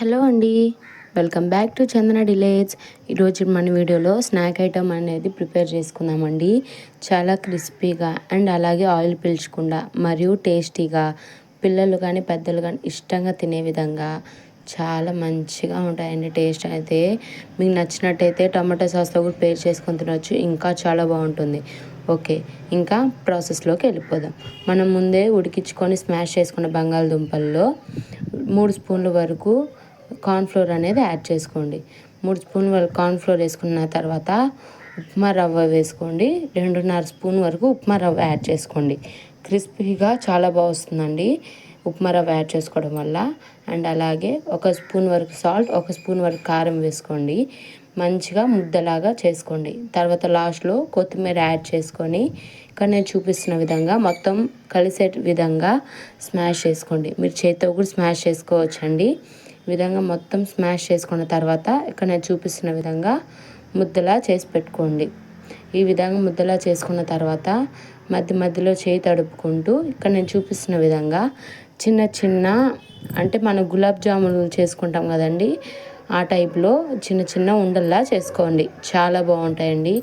Hello అండి. Welcome back to Chandana delights. ఈరోజు మన వీడియోలో స్నాక్ ఐటమ్ అనేది ప్రిపేర్ చేసుకుందామండి. చాలా క్రిస్పీగా అండ్ అలాగే ఆయిల్ పీల్చకుండా మరియు టేస్టీగా పిల్లలు కానీ పెద్దలు కానీ ఇష్టంగా తినే విధంగా చాలా మంచిగా ఉంటాయండి టేస్ట్ అయితే. మీకు నచ్చినట్టయితే టమాటో సాస్తో కూడా పేర్ చేసుకొని తినవచ్చు ఇంకా చాలా బాగుంటుంది. ఓకే ఇంకా ప్రాసెస్లోకి వెళ్ళిపోదాం. మనం ముందే ఉడికించుకొని స్మాష్ చేసుకున్న బంగాళదుంపల్లో మూడు స్పూన్ల వరకు కార్న్ఫ్లోర్ అనేది యాడ్ చేసుకోండి. మూడు స్పూన్ వరకు కార్న్ఫ్లోర్ వేసుకున్న తర్వాత ఉప్మా రవ్వ వేసుకోండి. రెండున్నర స్పూన్ వరకు ఉప్మా రవ్వ యాడ్ చేసుకోండి. క్రిస్పీగా చాలా బాగా వస్తుందండి ఉప్మా రవ్వ యాడ్ చేసుకోవడం వల్ల. అండ్ అలాగే ఒక స్పూన్ వరకు సాల్ట్ ఒక స్పూన్ వరకు కారం వేసుకోండి. మంచిగా ముద్దలాగా చేసుకోండి. తర్వాత లాస్ట్లో కొత్తిమీర యాడ్ చేసుకొని ఇక్కడ నేను చూపిస్తున్న విధంగా మొత్తం కలిసే విధంగా స్మాష్ చేసుకోండి. మీరు చేతితో కూడా స్మాష్ చేసుకోవచ్చండి. విధంగా మొత్తం స్మాష్ చేసుకున్న తర్వాత ఇక్కడ నేను చూపిస్తున్న విధంగా ముద్దలా చేసి పెట్టుకోండి. ఈ విధంగా ముద్దలా చేసుకున్న తర్వాత మధ్య మధ్యలో చేయి తడుపుకుంటూ ఇక్కడ నేను చూపిస్తున్న విధంగా చిన్న చిన్న అంటే మనం గులాబ్ జాములు చేసుకుంటాం కదండి ఆ టైప్లో చిన్న చిన్న ఉండల్లా చేసుకోండి. చాలా బాగుంటాయండి.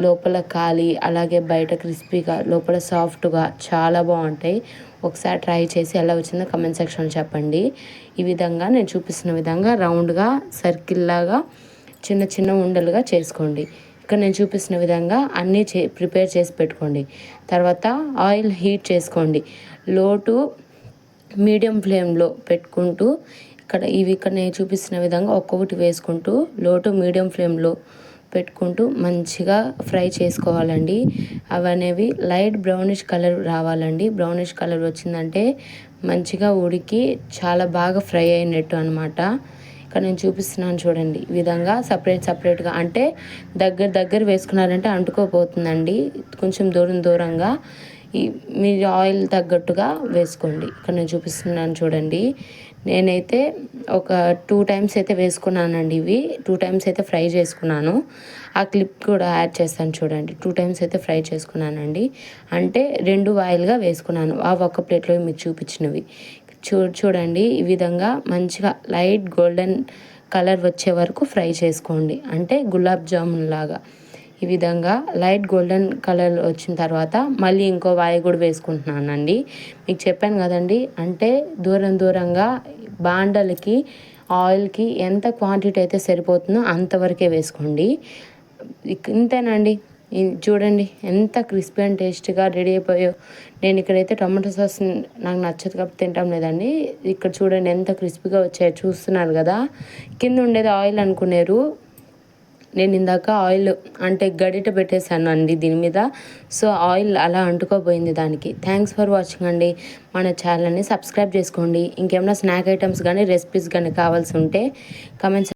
లోపల ఖాళీ అలాగే బయట క్రిస్పీగా లోపల సాఫ్ట్గా చాలా బాగుంటాయి. ఒకసారి ట్రై చేసి ఎలా వచ్చిందో కమెంట్ సెక్షన్లో చెప్పండి. ఈ విధంగా నేను చూపిస్తున్న విధంగా రౌండ్గా సర్కిల్ లాగా చిన్న చిన్న ఉండలుగా చేసుకోండి. ఇక్కడ నేను చూపిస్తున్న విధంగా అన్నీ చే ప్రిపేర్ చేసి పెట్టుకోండి. తర్వాత ఆయిల్ హీట్ చేసుకోండి. లో టు మీడియం ఫ్లేమ్లో పెట్టుకుంటూ ఇక్కడ ఇవి ఇక్కడ నేను చూపిస్తున్న విధంగా ఒక్కొక్కటి వేసుకుంటూ లో టు మీడియం ఫ్లేమ్లో పెట్టుకుంటూ మంచిగా ఫ్రై చేసుకోవాలండి. అవనేవి లైట్ బ్రౌనిష్ కలర్ రావాలండి. బ్రౌనిష్ కలర్ వచ్చిందంటే మంచిగా ఉడికి చాలా బాగా ఫ్రై అయినట్టు అనమాట ఇక్కడ నేను చూపిస్తున్నాను చూడండి. ఈ విధంగా సపరేట్ సపరేట్గా అంటే దగ్గర దగ్గర వేసుకున్నారంటే అంటుకోపోతుందండి. కొంచెం దూరం దూరంగా ఈ మీరు ఆయిల్ తగ్గట్టుగా వేసుకోండి. ఇక్కడ నేను చూపిస్తున్నాను చూడండి. నేనైతే ఒక టూ టైమ్స్ అయితే వేసుకున్నానండి ఇవి. టూ టైమ్స్ అయితే ఫ్రై చేసుకున్నాను. ఆ క్లిప్ కూడా యాడ్ చేస్తాను చూడండి. టూ టైమ్స్ అయితే ఫ్రై చేసుకున్నానండి. అంటే రెండు వాయిల్గా వేసుకున్నాను. ఆ ఒక్క ప్లేట్లో మీకు చూపించినవి. చూ చూడండి. ఈ విధంగా మంచిగా లైట్ గోల్డెన్ కలర్ వచ్చే వరకు ఫ్రై చేసుకోండి. అంటే గులాబ్ జామున్ లాగా. ఈ విధంగా లైట్ గోల్డెన్ కలర్ వచ్చిన తర్వాత మళ్ళీ ఇంకో వాయి కూడా వేసుకుంటున్నానండి. మీకు చెప్పాను కదండి అంటే దూరం దూరంగా బాండలకి ఆయిల్కి ఎంత క్వాంటిటీ అయితే సరిపోతుందో అంతవరకే వేసుకోండి. ఇంతేనండి. చూడండి ఎంత క్రిస్పీ అండ్ టేస్ట్గా రెడీ అయిపోయో నేను ఇక్కడైతే టమాటో సాస్ నాకు నచ్చదు కాబట్టి తింటాం లేదండి. ఇక్కడ చూడండి ఎంత క్రిస్పీగా వచ్చాయో చూస్తున్నారు కదా. కింద ఉండేది ఆయిల్ అనుకునేరు. నేను ఇందాక ఆయిల్ అంటే గడిట పెట్టేశాను అండి దీని మీద. సో ఆయిల్ అలా అంటుకోపోయింది దానికి. థ్యాంక్స్ ఫర్ వాచింగ్ అండి. మన ఛానల్ని సబ్స్క్రైబ్ చేసుకోండి. ఇంకేమైనా స్నాక్ ఐటమ్స్ కానీ రెసిపీస్ కానీ కావాల్సి ఉంటే కమెంట్స్